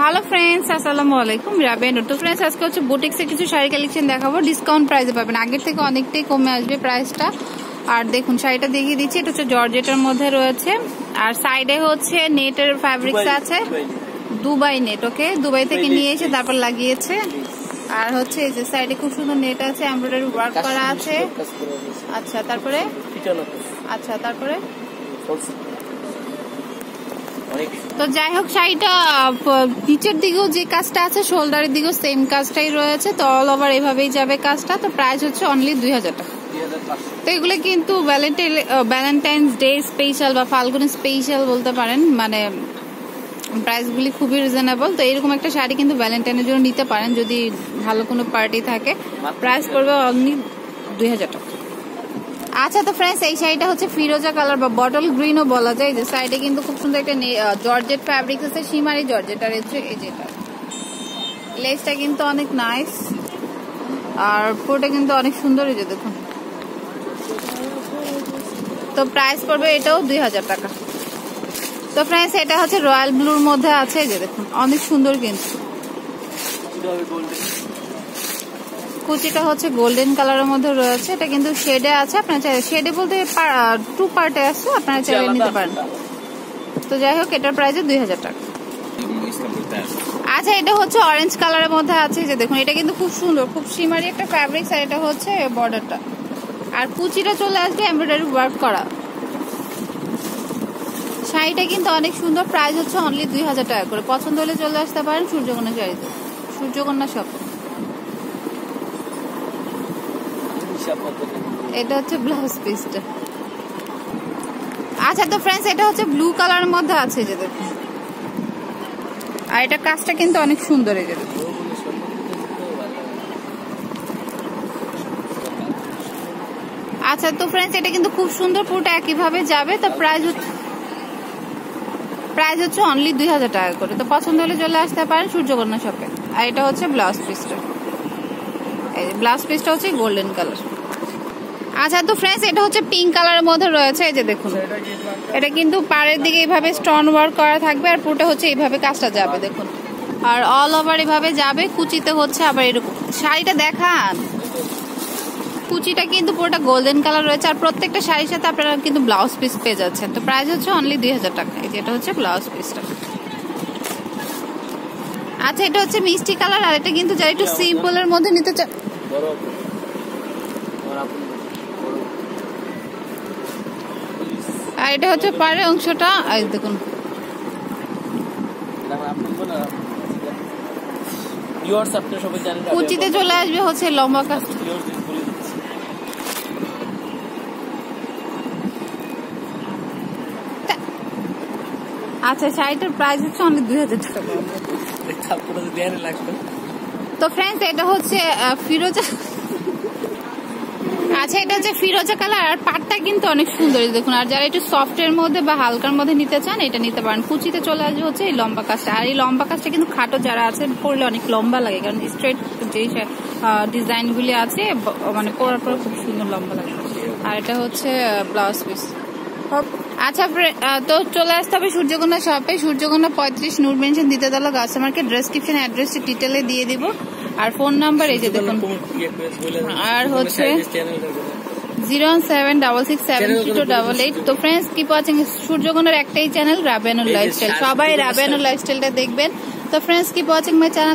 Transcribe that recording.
Hello friends আসসালামু আলাইকুম রাবেন তো ফ্রেন্ডস আজকে হচ্ছে বুটিক্সে কিছু শাড়ি কালেকশন দেখাবো। ডিসকাউন্ট প্রাইসে পাবেন। আগের থেকে অনেকটাই কমে আসবে প্রাইসটা আর দেখুন শাড়িটা দেখিয়ে দিচ্ছি। এটা হচ্ছে জর্জেটার মধ্যে রয়েছে। আর সাইডে হচ্ছে নেটের ফ্যাব্রিক্স আছে। Dubai net. ওকে দুবাই থেকে নিয়ে এসে তারপর লাগিয়েছে। আর হচ্ছে এই যে সাইডে খুব সুন্দর নেট আছে। এমব্রয়ডারি ওয়ার্ক করা আছে। আচ্ছা তারপরে? আচ্ছা তারপরে? তো যাই হোক শাড়িটা নিচের দিকেও যে কাজটা আছে শোল্ডারের দিকেও সেম কাজটাই রয়েছে। তো অল ওভার এভাবেই যাবে কাজটা। তো প্রাইস হচ্ছে অনলি দুই হাজার টাকা। তো এগুলো কিন্তু ভ্যালেন্টাইন্স ডে স্পেশাল বা ফাল্গুন স্পেশাল বলতে পারেন। মানে প্রাইসগুলি খুবই রিজনেবল তো এরকম একটা শাড়ি কিন্তু ভ্যালেন্টাইনের জন্য নিতে পারেন। যদি ভালো কোনো পার্টি থাকে প্রাইস পড়বে অনলি দুই হাজার টাকা। আচ্ছা তো ফ্রেন্ডস এই শাড়িটা হচ্ছে ফিরোজা কালার বা বটল গ্রিনও বলা যায়। যে সাইডে কিন্তু খুব সুন্দর একটা জর্জেট ফ্যাব্রিক আছে, সীমারি জর্জেট, আর হচ্ছে এই যেটা লেসটা কিন্তু অনেক নাইস আর পুরোটা কিন্তু অনেক সুন্দর, এই যে দেখুন। তো প্রাইস পড়বে এটাও দুই হাজার টাকা। তো ফ্রেন্ডস এটা হচ্ছে রয়্যাল ব্লুর মধ্যে আছে যে দেখুন, অনেক সুন্দর কিন্তু। কুচিটা হচ্ছে গোল্ডেন কালারের মধ্যে রয়েছে। এটা কিন্তু শেডে আছে আপনার চাইলে শেডে বলতে টু পার্টে আছে আপনারা চাইলে নিতে পারেন। তো যাই হোক এটার প্রাইস দুই হাজার টাকা। আচ্ছা এটা হচ্ছে অরেঞ্জ কালারের মধ্যে আছে যে দেখুন এটা কিন্তু খুব সুন্দর খুব সিমারি একটা ফ্যাব্রিক্স আর এটা হচ্ছে বর্ডারটা আর কুচিটা চলে আসবে এমব্রয়ডারি ওয়ার্ক করা। শাড়িটা কিন্তু অনেক সুন্দর প্রাইস হচ্ছে অনলি দুই হাজার টাকা করে। পছন্দ হলে চলে আসতে পারেন সূর্যকন্যা শাড়িতে। সূর্যকন্যা শপ এটা হচ্ছে ব্লাউজ পিসটা আচ্ছা তো ফ্রেন্ডস এটা হচ্ছে ব্লু কালারের মধ্যে আছে যে দেখুন। আর এটা কাজটা কিন্তু অনেক সুন্দর এই যে দেখুন। আচ্ছা তো ফ্রেন্ডস এটা কিন্তু খুব সুন্দর পুরোটা একইভাবে যাবে। তো প্রাইস হচ্ছে প্রাইস হচ্ছে অনলি দুই হাজার টাকা করে। তো পছন্দ হলে চলে আসতে পারেন সূর্যকন্যা শপে আর এটা হচ্ছে ব্লাউজ পিসটা এই ব্লাউজ পিসটা হচ্ছে গোল্ডেন কালার আচ্ছা তো ফ্রেন্ডস এটা হচ্ছে পিঙ্ক কালারের মধ্যে রয়েছে, এই যে দেখুন। এটা কিন্তু পাড়ের দিকে এইভাবে স্টোন ওয়ার্ক করা থাকবে আর পুরোটা হচ্ছে এইভাবে কাজটা যাবে, দেখুন। আর অল ওভার এভাবে যাবে, কুচিতে হচ্ছে আবার এরকম। শাড়িটা দেখান। কুচিটা কিন্তু পুরোটা গোল্ডেন কালার রয়েছে, আর প্রত্যেকটা শাড়ির সাথে আপনারা কিন্তু ব্লাউজ পিস পেয়ে যাচ্ছেন। তো প্রাইস হচ্ছে অনলি দুই হাজার টাকা এটা হচ্ছে ব্লাউজ পিসটা আচ্ছা এটা হচ্ছে মিষ্টি কালার আর এটা কিন্তু যারা একটু সিম্পলের মধ্যে নিতে চান এটা হচ্ছে পাড়ের অংশটা এই দেখুন। কুচিতে চলে আসবে হচ্ছে লম্বা কাজ আচ্ছা শাড়িটার প্রাইস হচ্ছে অনেক দুই হাজার টাকা। তো ফ্রেন্ডস এটা হচ্ছে ফিরোজা আচ্ছা এটা হচ্ছে ফিরোজা কালার, আর পাটটা কিন্তু অনেক সুন্দর দেখুন। আর যারা একটু সফটের মধ্যে বা হালকার মধ্যে নিতে চান, এটা নিতে পারেন। কুচিতে চলে আসবে হচ্ছে এই লম্বা কাজটা। আর এই লম্বা কাজটা কিন্তু খাটো যারা আছে, পরলে অনেক লম্বা লাগে, কারণ স্ট্রেট যেই ডিজাইন গুলি আছে মানে পরার পর খুব সুন্দর লম্বা লাগে। আর এটা হচ্ছে ব্লাউজ পিস আচ্ছা তো চলে আসতে হবে সূর্যকন্যা শপে সূর্যকন্যা পঁয়ত্রিশ নূর মেনশন দিতে দিল কাস্টমারকে ডেসক্রিপশন অ্যাড্রেসটি ডিটেলে দিয়ে দিব। আর ফোন নাম্বার এই যে দেখুন। আর হচ্ছে zero seven double six seven two double eight. তো ফ্রেন্ডস কিপ ওয়াচিং সূর্যকোনার একটাই চ্যানেল রাবেন লাইফস্টাইল সবাই রাবেনুর লাইফস্টাইলটা দেখবেন। তো friends keep watching my channel